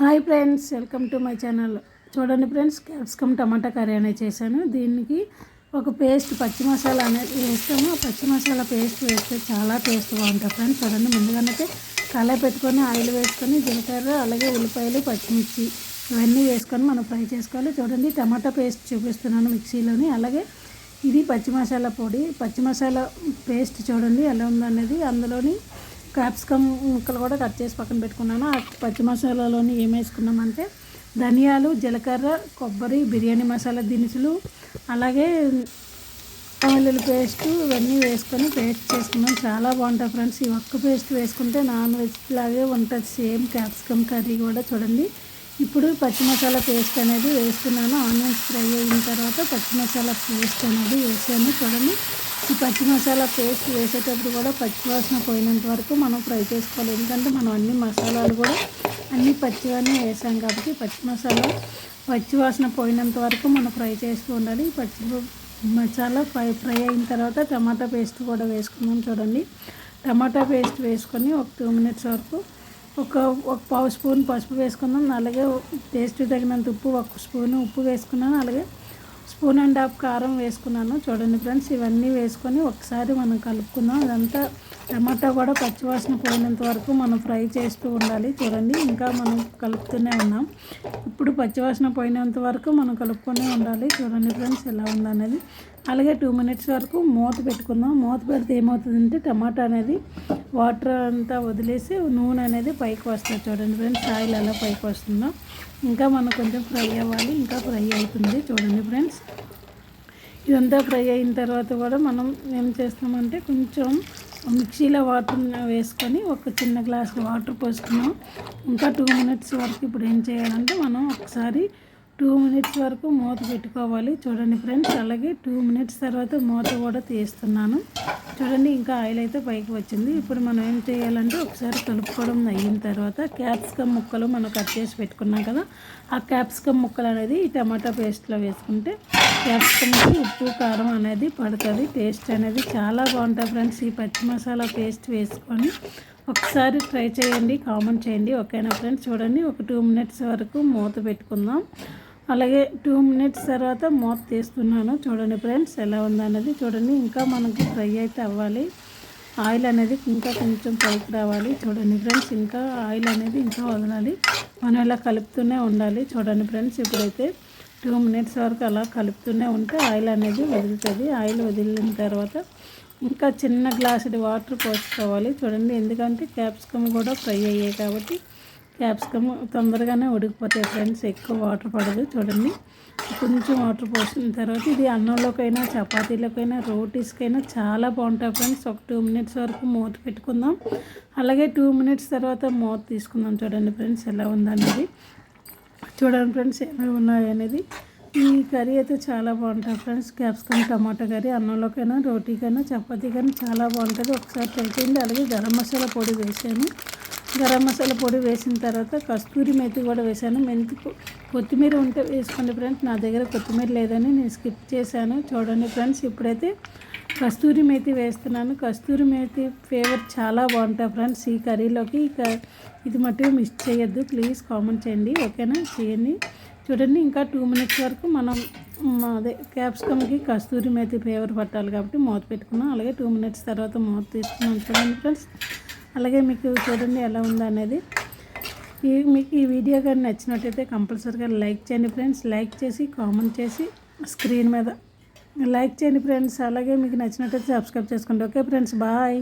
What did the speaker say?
Hi friends welcome to my channel. చూడండి friends capsicum టమాటా curry అనేది చేశాను. దీనికి ఒక పేస్ట్ పచ్చి మసాలా అనేది వేస్తాము. పచ్చి మసాలా పేస్ట్ వేస్తే చాలా టేస్ట్ బాగుంటుంది ఫ్రెండ్స్. చూడండి ముందుగానైతే కళాయి పెట్టుకొని ఆయిల్ వేసుకొని జీలకర్ర అలాగే ఉల్లిపాయలు పచ్చిమిర్చి ఇవన్నీ వేసుకొని మనం ఫ్రై చేసుకోవాలి. చూడండి టమాటా పేస్ట్ చూపిస్తున్నాను మిక్సీలోని. అలాగే ఇది పచ్చి మసాలా పొడి. పచ్చి మసాలా పేస్ట్ చూడండి ఎలా ఉందనేది అందులోని క్యాప్సికమ్ ముక్కలు కూడా కట్ చేసి పక్కన పెట్టుకున్నాను. ఆ పచ్చి మసాలాలోని ఏం వేసుకున్నామంటే ధనియాలు జీలకర్ర కొబ్బరి బిర్యానీ మసాలా దినుసులు అలాగే వెల్లుల్లి పేస్ట్ ఇవన్నీ వేసుకొని పేస్ట్ చేసుకున్నాం. చాలా బాగుంటుంది ఫ్రెండ్స్. ఈ ఒక్క పేస్ట్ వేసుకుంటే నాన్ వెజ్ లాగే ఉంటుంది. సేమ్ క్యాప్సికమ్ కర్రీ కూడా చూడండి. ఇప్పుడు పచ్చి మసాలా పేస్ట్ అనేది వేస్తున్నాను. ఆనియన్స్ ఫ్రై అయిన తర్వాత పచ్చి మసాలా పేస్ట్ అనేది వేసాను చూడండి. ఈ పచ్చి మసాలా పేస్ట్ వేసేటప్పుడు కూడా పచ్చి వాసన పోయినంత వరకు మనం ఫ్రై చేసుకోవాలి. ఎందుకంటే మనం అన్ని మసాలాలు కూడా అన్ని పచ్చివన్నీ వేసాం కాబట్టి పచ్చి మసాలా పచ్చి వాసన పోయినంత వరకు మనం ఫ్రై చేస్తూ ఉండాలి. పచ్చి మసాలా ఫ్రై ఫ్రై అయిన తర్వాత టమాటా పేస్ట్ కూడా వేసుకున్నాం చూడండి. టమాటా పేస్ట్ వేసుకొని ఒక టూ మినిట్స్ వరకు ఒక ఒక పావు స్పూన్ పసుపు వేసుకున్నాం అలాగే టేస్ట్ తగినంత ఉప్పు ఒక స్పూన్ ఉప్పు వేసుకున్నాను. అలాగే స్పూన్ అండ్ హాఫ్ కారం వేసుకున్నాను. చూడండి ఫ్రెండ్స్ ఇవన్నీ వేసుకొని ఒకసారి మనం కలుపుకుందాం. అదంతా టమాటా కూడా పచ్చివాసన పోయినంత వరకు మనం ఫ్రై చేస్తూ ఉండాలి. చూడండి ఇంకా మనం కలుపుతూనే ఉన్నాం. ఇప్పుడు పచ్చివాసన పోయినంత వరకు మనం కలుపుతూనే ఉండాలి. చూడండి ఫ్రెండ్స్ ఎలా ఉందనేది. అలాగే టూ మినిట్స్ వరకు మూత పెట్టుకుందాం. మూత పెడితే ఏమవుతుందంటే టమాటా అనేది వాటర్ అంతా వదిలేసి నూనె అనేది పైకి వస్తుంది చూడండి ఫ్రెండ్స్. ఆయిల్ ఎలా పైకి వస్తుందో? ఇంకా మనం కొంచెం ఫ్రై అవ్వాలి. ఇంకా ఫ్రై అవుతుంది చూడండి ఫ్రెండ్స్. ఇదంతా ఫ్రై అయిన తర్వాత కూడా మనం ఏం చేస్తామంటే కొంచెం మిక్సీలో వాటర్ వేసుకొని ఒక చిన్న గ్లాస్ వాటర్ పోసుకున్నాం. ఇంకా టూ మినిట్స్ వరకు ఇప్పుడు ఏం చేయాలంటే మనం ఒకసారి టూ మినిట్స్ వరకు మూత పెట్టుకోవాలి. చూడండి ఫ్రెండ్స్ అలాగే టూ మినిట్స్ తర్వాత మూత కూడా తీస్తున్నాను. చూడండి ఇంకా ఆయిల్ అయితే పైకి వచ్చింది. ఇప్పుడు మనం ఏం చేయాలంటే ఒకసారి కలుపుకోవడం అయిన తర్వాత క్యాప్సికమ్ ముక్కలు మనం కట్ చేసి పెట్టుకున్నాం కదా ఆ క్యాప్సికమ్ ముక్కలు అనేది ఈ టమాటా పేస్ట్లో వేసుకుంటే క్యాప్సికమ్కి ఉప్పు కారం అనేది పడుతుంది. టేస్ట్ అనేది చాలా బాగుంటుంది ఫ్రెండ్స్. ఈ పచ్చి మసాలా పేస్ట్ వేసుకొని ఒకసారి ట్రై చేయండి కామెంట్ చేయండి. ఓకేనా ఫ్రెండ్స్? చూడండి ఒక టూ మినిట్స్ వరకు మూత పెట్టుకుందాం. అలాగే టూ మినిట్స్ తర్వాత మూత తీస్తున్నాను. చూడండి ఫ్రెండ్స్ ఎలా ఉందన్నది. చూడండి ఇంకా మనకి ఫ్రై అయితే అవ్వాలి. ఆయిల్ అనేది ఇంకా కొంచెం పైకి రావాలి. చూడండి ఫ్రెండ్స్ ఇంకా ఆయిల్ అనేది ఇంకా వదలాలి. మనం ఇలా కలుపుతూనే ఉండాలి. చూడండి ఫ్రెండ్స్ ఇప్పుడైతే టూ మినిట్స్ వరకు అలా కలుపుతూనే ఉంటే ఆయిల్ అనేది వదులుతుంది. ఆయిల్ వదిలిన తర్వాత ఇంకా చిన్న గ్లాసుడి వాటర్ పోసుకోవాలి. చూడండి ఎందుకంటే క్యాప్సికమ్ కూడా ఫ్రై అయ్యాయి కాబట్టి క్యాప్సికమ్ తొందరగానే ఉడికిపోతాయి ఫ్రెండ్స్ ఎక్కువ వాటర్ పడదు చూడండి. కొంచెం వాటర్ పోసిన తర్వాత ఇది అన్నంలోకైనా చపాతీలకైనా రోటీస్కైనా చాలా బాగుంటాయి ఫ్రెండ్స్. ఒక టూ మినిట్స్ వరకు మూత పెట్టుకుందాం. అలాగే టూ మినిట్స్ తర్వాత మూత తీసుకుందాం చూడండి ఫ్రెండ్స్ ఎలా ఉందనేది. చూడండి ఫ్రెండ్స్ ఏమేమి ఉన్నాయి అనేది. ఈ కర్రీ అయితే చాలా బాగుంటుంది ఫ్రెండ్స్. క్యాప్సికమ్ టమాటా కర్రీ అన్నంలోకైనా రోటీకైనా చపాతీకైనా చాలా బాగుంటుంది. ఒకసారి ట్రై చేయండి. అలాగే గరం మసాలా పొడి వేసాను. గరం మసాలా పొడి వేసిన తర్వాత కస్తూరి మెతి కూడా వేసాను మెంతి కొత్తిమీర ఉంటే వేసుకోండి ఫ్రెండ్స్. నా దగ్గర కొత్తిమీర లేదని నేను స్కిప్ చేశాను. చూడండి ఫ్రెండ్స్ ఇప్పుడైతే కస్తూరి మేతి వేస్తున్నాను. కస్తూరి మేతి ఫ్లేవర్ చాలా బాగుంటుంది ఫ్రెండ్స్ ఈ కర్రీలోకి. ఇక ఇది మట్టి మిస్ చేయొద్దు. ప్లీజ్ కామెంట్ చేయండి. ఓకేనా? చేయండి. చూడండి ఇంకా టూ మినిట్స్ వరకు మనం అదే క్యాప్సికమ్కి కస్తూరి మేతి ఫ్లేవర్ పట్టాలి కాబట్టి మూత పెట్టుకున్నాం. అలాగే టూ మినిట్స్ తర్వాత మూత తీసుకున్నాం చూడండి ఫ్రెండ్స్. అలాగే మీకు చూడండి ఎలా ఉందో అనేది. ఈ మీకు ఈ వీడియో కానీ నచ్చినట్టయితే కంపల్సరీగా లైక్ చేయండి ఫ్రెండ్స్. లైక్ చేసి కామెంట్ చేసి స్క్రీన్ మీద లైక్ చేయండి ఫ్రెండ్స్. అలాగే మీకు నచ్చినట్టయితే సబ్స్క్రైబ్ చేసుకోండి. Okay friends bye.